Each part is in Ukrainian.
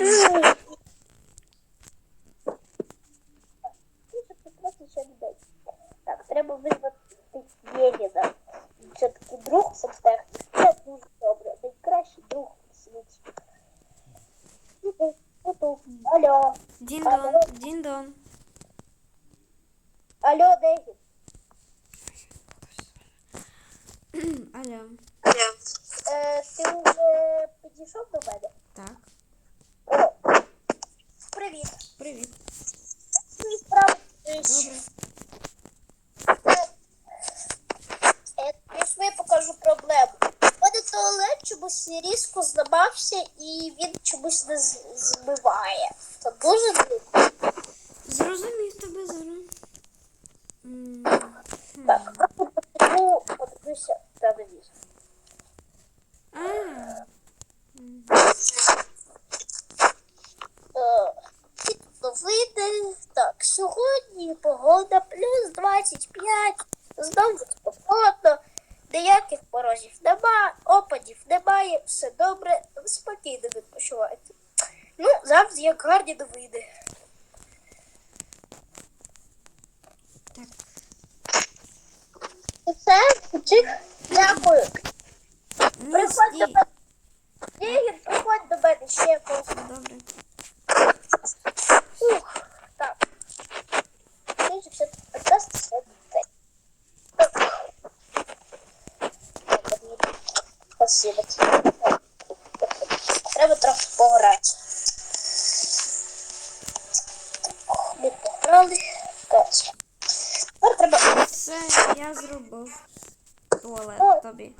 too. сідати. Треба трохи пограти. Ми пограли. Тепер треба. Все, я зробив туалет тобі.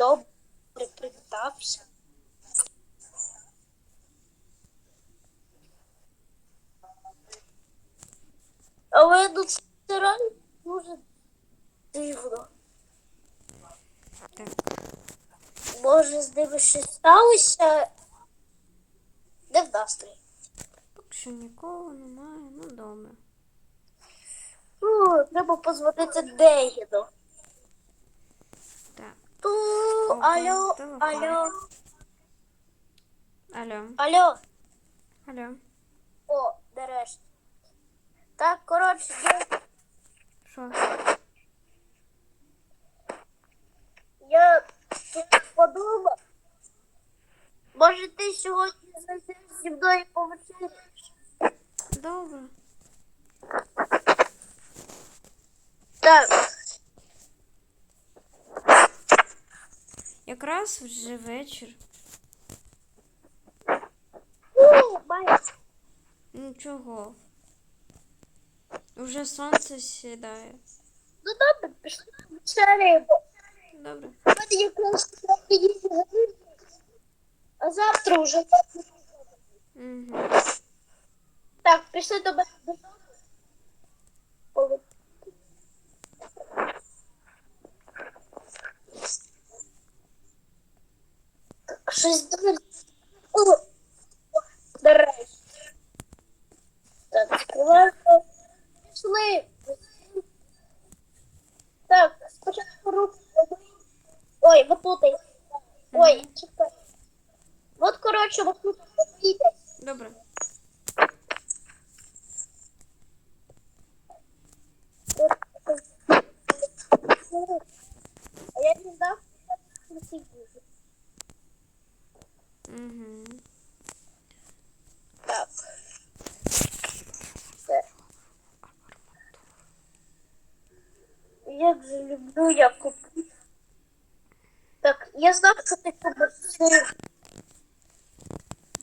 добре придався. Але ну це реально дуже дивно. Може, з ними щось сталося не в настрій. Поки що нікого немає, ну добре. Ну, треба позвонити Дегіну. Алло, алло, алло. Алло. Алло. Алло. О, нарешті. Так, коротше, я... Що? Я подумав. Може ти сьогодні зі мною повечеряєш? Добре. Так. нас вже вечір. Нічого. Уже сонце сідає. Ну добре, пішли на рибу. Добре. А завтра вже. Угу. Так, пішли до батьків.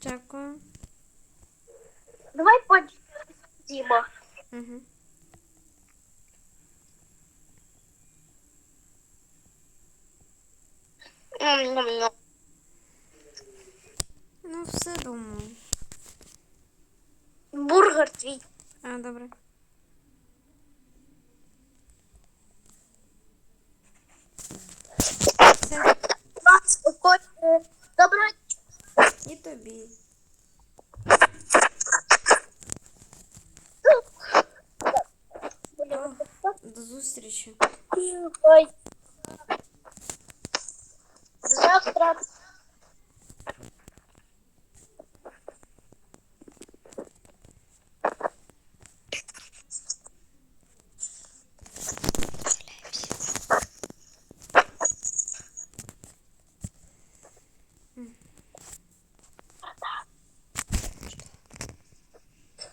Дякую. Давай подімо. Угу. Ну, все думаю. Бургер твій. А, добре. Тобі. До зустрічі. Ой. Завтра.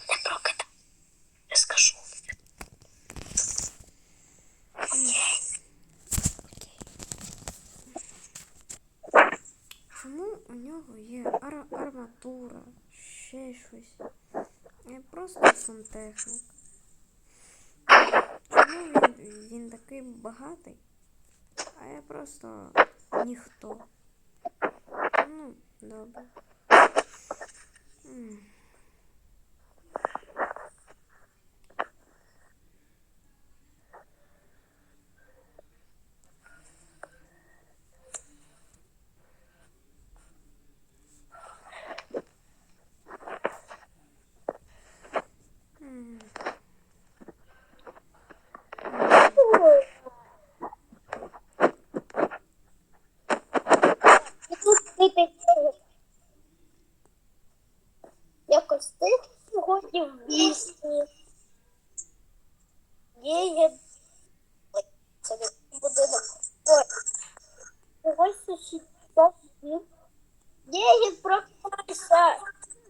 Не прокидай. Я скажу. Чому у нього є ар- арматура, ще щось? Я просто сантехнік. Чому він, він такий багатий? А я просто ніхто. Ну, добре. М. М. І тут пити Якось ти сьогодні в місті. Є є. Ой, це не будинок. Ой. Когось сусідів. Є є прокинайся.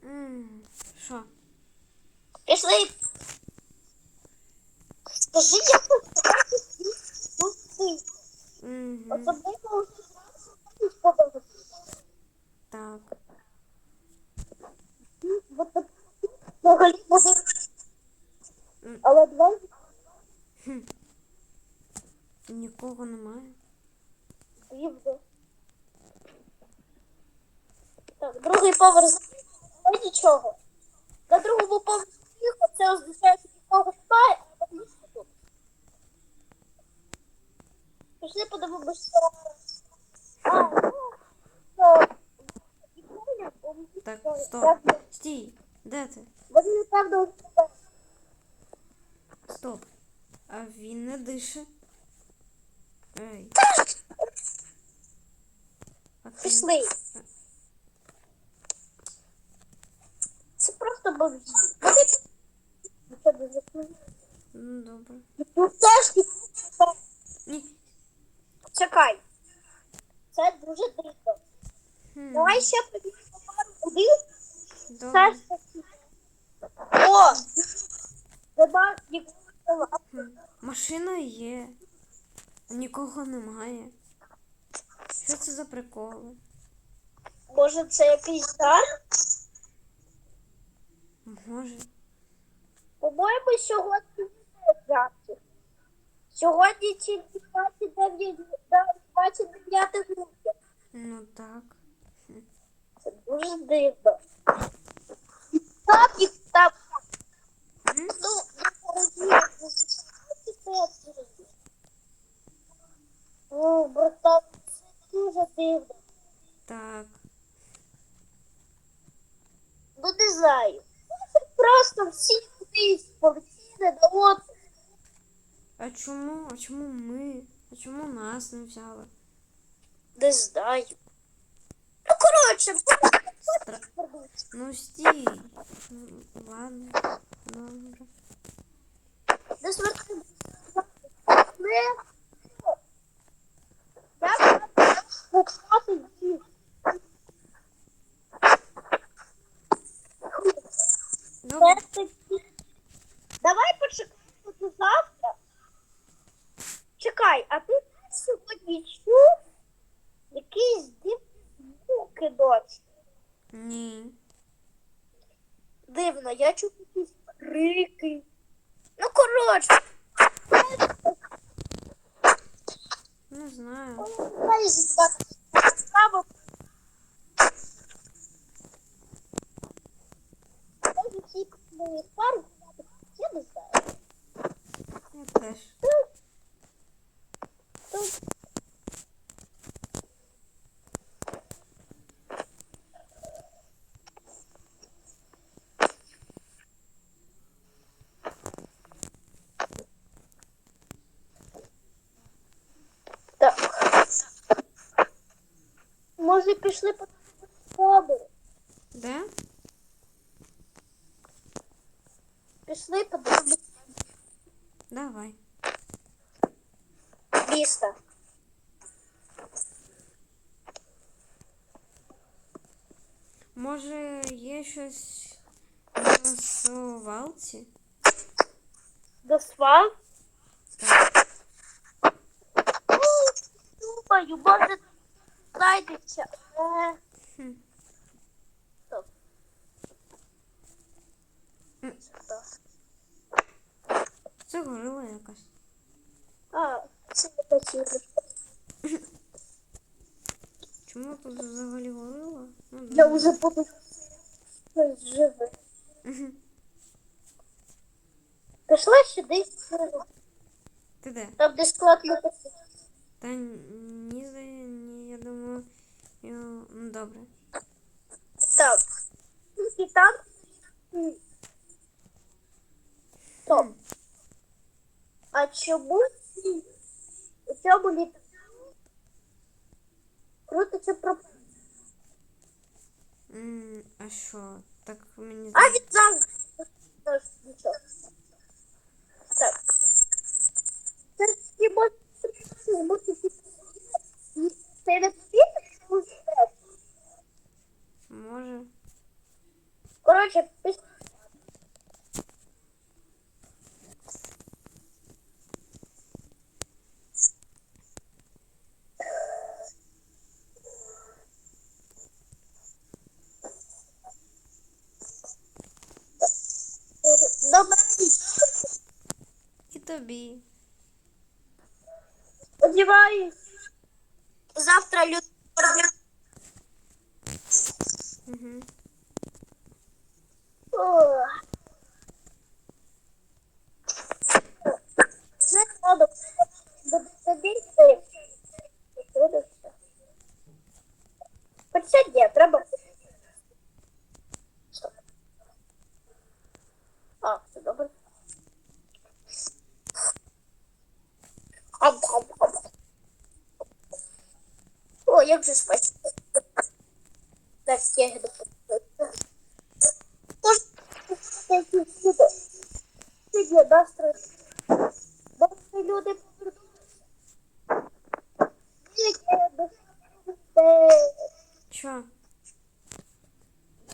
М. Що? Пішли. Скажи, як ти пусти. Мгм. Особливо у сподобається. Так. Бо тут взагалі буде. М. Але два Хм. Нікого немає. дивно. Так, другий поверх немає нічого. На другому поверсі тихо, це означає, що нікого немає, а на тут. Пішли подивимося. А, ну, ми Так, стоп. Стій. Де ти? Вони, напевно, Стоп. А він не дише. Ей. А ти... пішли. Це просто заходять. Ну, добре. Ну, теж Ні. Чекай. Це дуже дивно. Хм. Давай ще подивимося. Добре. ж таки. О! Нікого. Хм. Машина є. А Нікого немає. Що це за приколи? Може це якийсь дар? Може. По-моєму, сьогодні не завтра. Сьогодні тільки 29 29 грудня. Ну так. Це дуже дивно. Так, і так. Ну. О, братан, це дуже дивно. Так. Ну, не знаю. Просто всі кудись полетіли, ну от. А чому? А чому ми? А чому нас не взяли? Не знаю. Ну, коротше, Стра... Ну стій. Ну, Ладно. Добре. не смотри. Не. Я покупати їх. Добре. Давай почекаємо завтра. Чекай, а ти сьогодні чув якісь дивні звуки ночі? Ні. Дивно, я чув якісь крики. Ну, коротше, Не знаю. скільки було їх пар, я не знаю. Я теж. Ну, ну. Так. Може, пішли по щось на свалці? До свал. Так. Думаю, може знайдеться. Е, Хм. Стоп. Це горила якась. А, це не. Чому тут взагалі горила? Ну, Я вже буду щось живе. Мгм. Пішла сюди, Ти де? там де склад лопати. Та ні, за- ні, я думаю. Я... Ну, добре. Так. І там. м, Стоп. Хм. А чому ці- у цьому літаку крутиться про... М, А що? Так мені А здається. він завжди. Тож, Нічого. Так. Це ж і може бути і це не світ, що це. Може. Коротше, пis- Добра ніч. І тобі. Сподіваюсь, завтра люди роблять. Угу. Ох. Вже треба буде сидіти. Подивишся. Хоча ні, треба. Стоп. А, все добре. Ам, ам, ам. О, як же спать. Так, я йду. Може, такі сюди. Сьогодні настрой. Добрі люди повернулися. Яке до Що?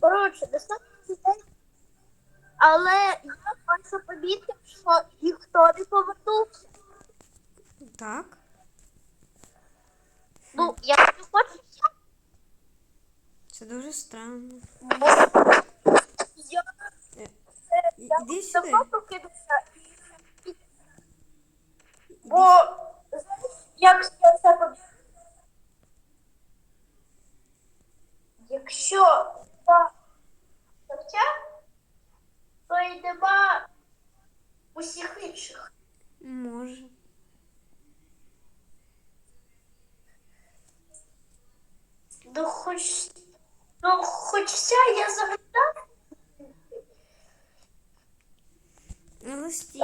Коротше, достатньо людей. Але я бачу помітив, що ніхто не повернувся. Так? Ну, я не хочу. Це дуже странно. Я, Е, е, іди сюди. давно прокинувся. Бо, знаєш, як я це помітив? Якщо та навча, то й нема усіх інших. Може. Ну, хоч, ну, хоча я загадав, Але стій.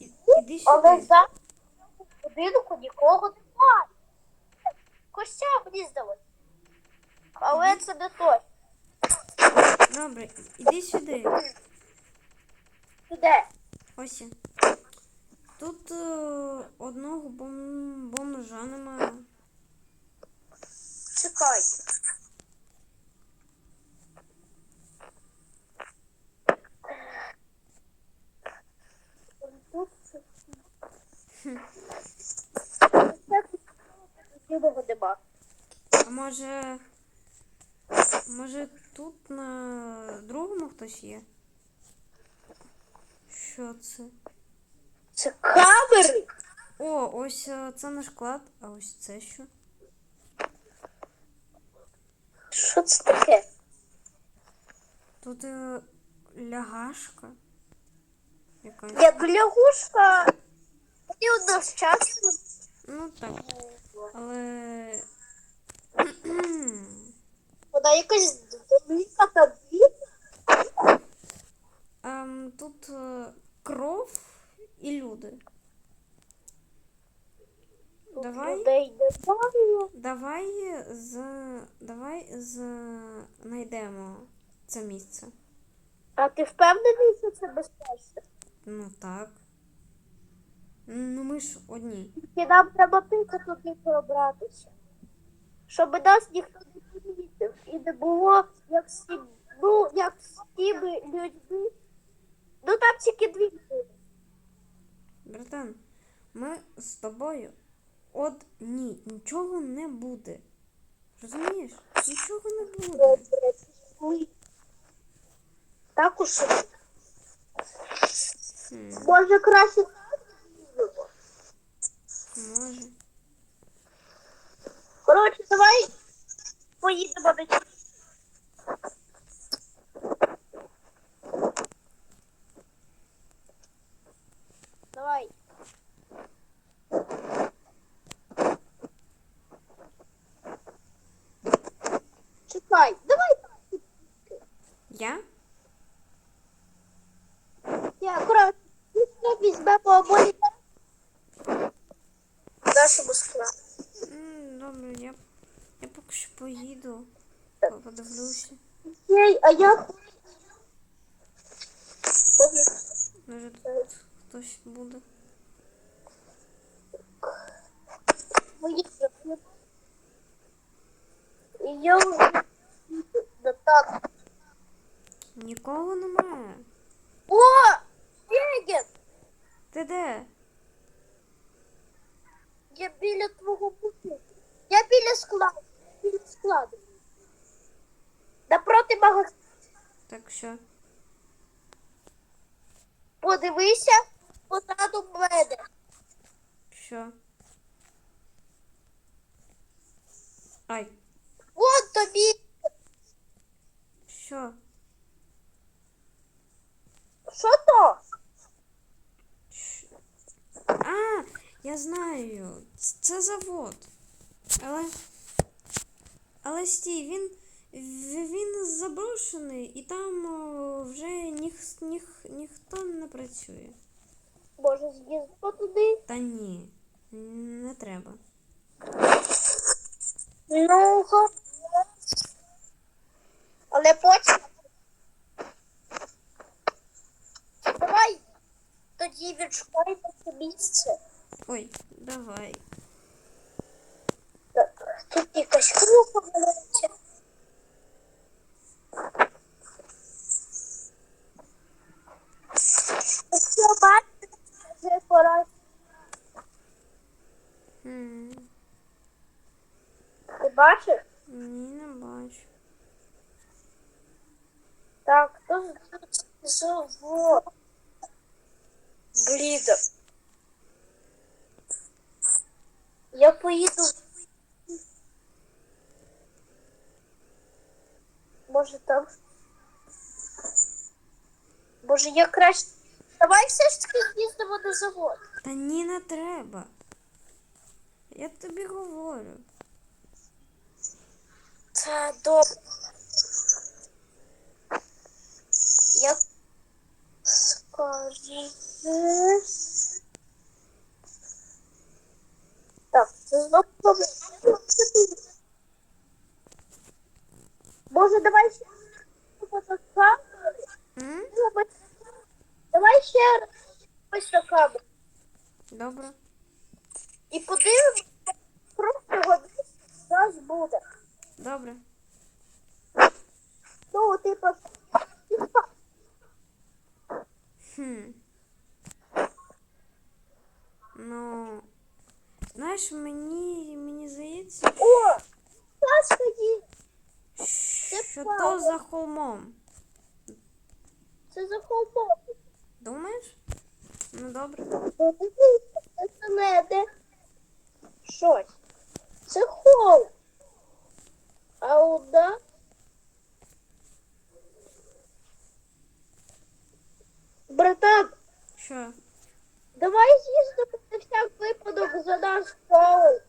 І- Іди але сюди. за будинку нікого немає. Хоча мені здалося. Але це не точно. Іди сюди. Де? Ось. Тут е, одного бом... бомжа немає. Чекай. Тут Нікого нема. А може. Може тут на другому хтось є? Що це? Це камери. О, ось е, це наш клад, а ось це що? Що це таке? Тут е, лягашка. Якась. Як лягушка. І одночасно. Ну так. Але. Вона якась велика та. Ем, тут е, кров і люди. Давай Людей немає. Давай з. Давай з. Знайдемо це місце. А ти впевнений, що це безпечно? Ну так. Ну ми ж одні. І нам треба тихо туди пробратися. Щоб нас ніхто не помітив. І не було як тим- ну, як з тими людьми. Ну там тільки дві людини. Братан, ми з тобою одні. Нічого не буде. Розумієш? Нічого не буде. Так уж. Хм, Може краще може. Коротше, давай поїдемо до Давай. Чекай, давай. Я? Я коротше, ми візьмемо обоє нашому складу. Добре, я, я поки що поїду. Подивлюся. Єй, а я Може тут хтось буде. я до так. Нікого немає. О! Єгер! Ти де? Я біля твого будинку. Я біля складу. Біля складу. Напроти магазину. Так що? Подивися позаду мене. Що? Ай, Вон тобі. що? Що то? Щ- А, я знаю. Це завод. Але. Але стій, він. Він заброшений і там вже ніх, ніх, ніхто не працює. Може з'їздимо туди? Та ні, не треба. Ну. Але потім. Давай тоді відшукаємо це місце. Ой, давай. Тут якась крупа валяється. Якщо бачите, вже пора. Хм, Ти бачиш? ні, не бачу. Так, то завод. Блін. Я поїду. Може там. Боже, я краще. Давай все ж таки з'їздимо на завод. Та ні, не треба. Я тобі говорю. Це добре. Як скажеш. Знову давай ще? М? Давай ще раз на камеру. Добре. І подивимося, просто годин нас буде. Добре. Ну, типу, Хм. Ну. Знаєш, мені, мені здається, о, є. що то за холмом. Це за холмом. Думаєш? Ну добре. Це не де щось. Це холм. А от да? Братан, Що? Давай з'їздимо на всяк випадок за нас школу.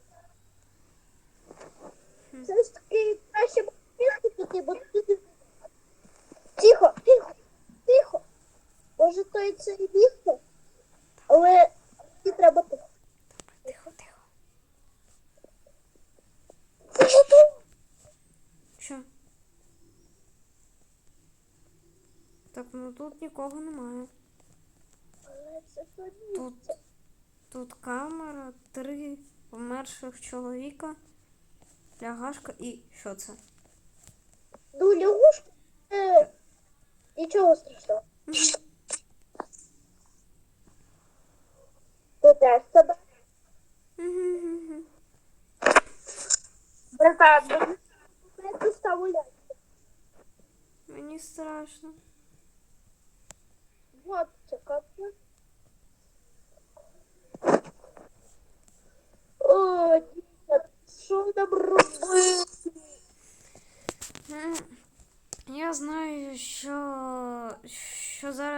Це ж таки краще бути піти, бо тут... Тихо, тихо, тихо. Може, то і це і бігти, але і треба тихо. Тихо, тихо. Тихо, тихо. Що? Так, ну тут нікого немає. Померших чоловіка, лягашка і що це? Ну, лягушка. Е, нічого страшного.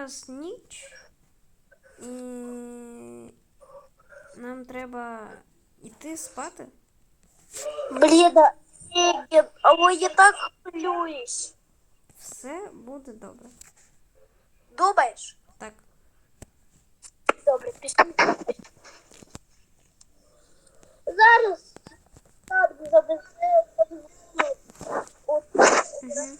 зараз ніч. І нам треба йти спати. Блін, Егін, але я так хвилююсь. Все буде добре. Думаєш? Так. Добре, пішли. Зараз так завезе от Угу.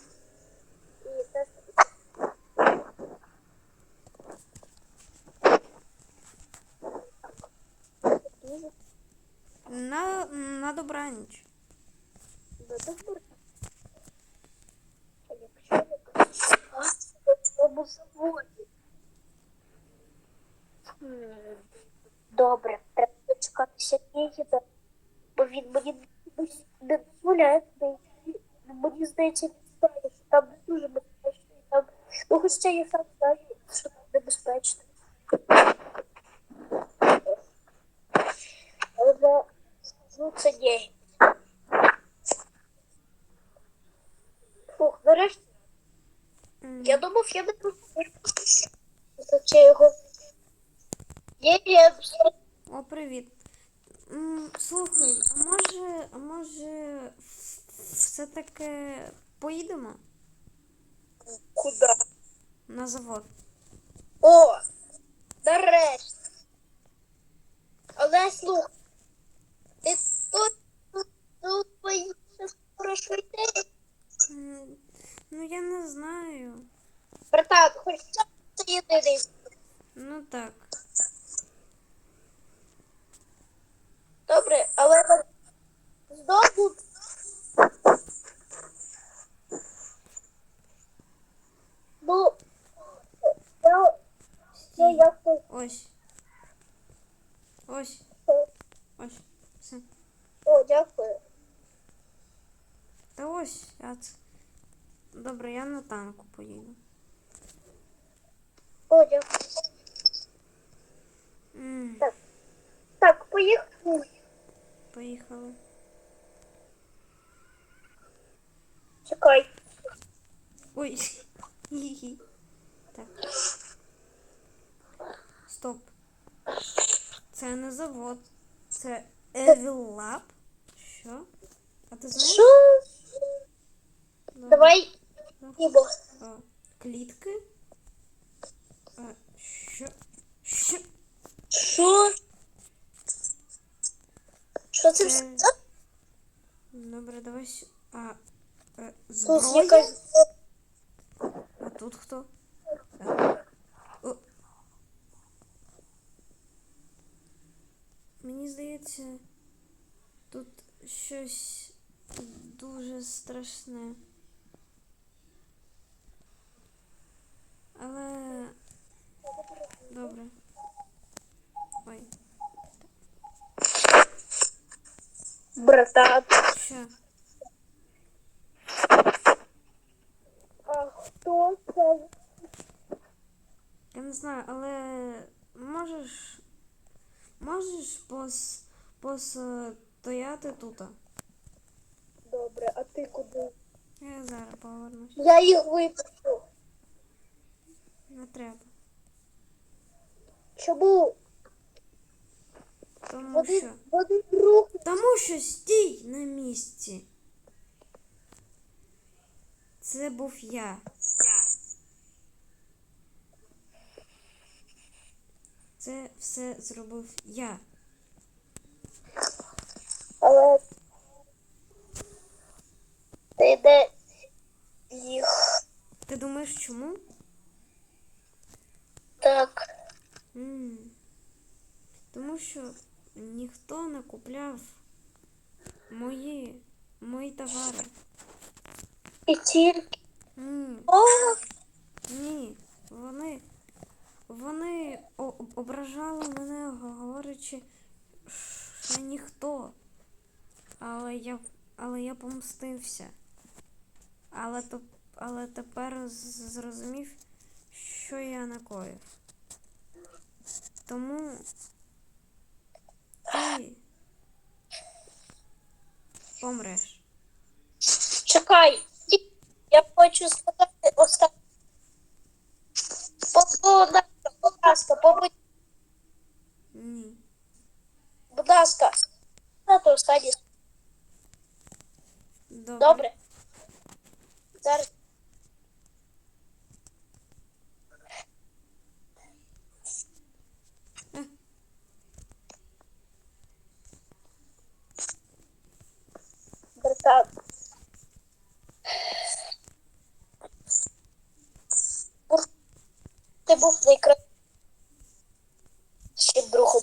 На, на добраніч. Добре. А якщо я заводі? Добре, треба дочекатися Єгіда, бо він мені не дозволяє. Мені здається, він знає, що там не дуже безпечно. Там... Ну, хоча я сам знаю, що там небезпечно. Але скажу це Єгід. Фух, нарешті. М, Я думав, я не його. Є, є, О, привіт. М, Слухай, а може, а може все-таки поїдемо куди? на завод? О, нарешті. Але слухай, ти тут, тут, тут боїшся швидше? Ну, я не знаю. Братан, хоч це єдиний. Ну так. Добре, але знову. Ну, я, я як-то Ось. Ось. Ось. Все. О, дякую. Та ось. Я це. Добре, я на танку поїду. О, дякую. М, Так. Так, поїхали. Поїхали. Чекай. Ой. Хі-хі. Так. Стоп. Це не завод. Це Evil Lab. Що? А ти знаєш? Що? Добре. Давай, Ібо. А, клітки. А, що? Що? Що? Що це Це- все? Добре, давай. сю- А, е, Тут зброя? якась... А тут хто? Е, о. Мені здається, тут щось дуже страшне. Але добре. Ой, Братан. що? А хто це? Я не знаю, але можеш. Можеш пос, постояти тут? Добре, а ти куди? Я зараз повернусь. Я їх випущу. Не треба. Чому? Тому один, що. Один друг. Тому що стій на місці. Це був я. Це все зробив я. Але ти де їх? Ти думаєш чому? Тому що ніхто не купляв мої, мої товари. Тільки. Ні, О, ні. Вони, вони ображали мене, говорячи, що ніхто. Але я, але я помстився. Але, то, але тепер зрозумів, що я накоїв. Тому ти помреш. чекай. Я хочу сказати останнє. Будь ласка, побудь, Ні. будь ласка. Сказати останнє. Добре. Добре. Зараз так. Ти був найкращим другу.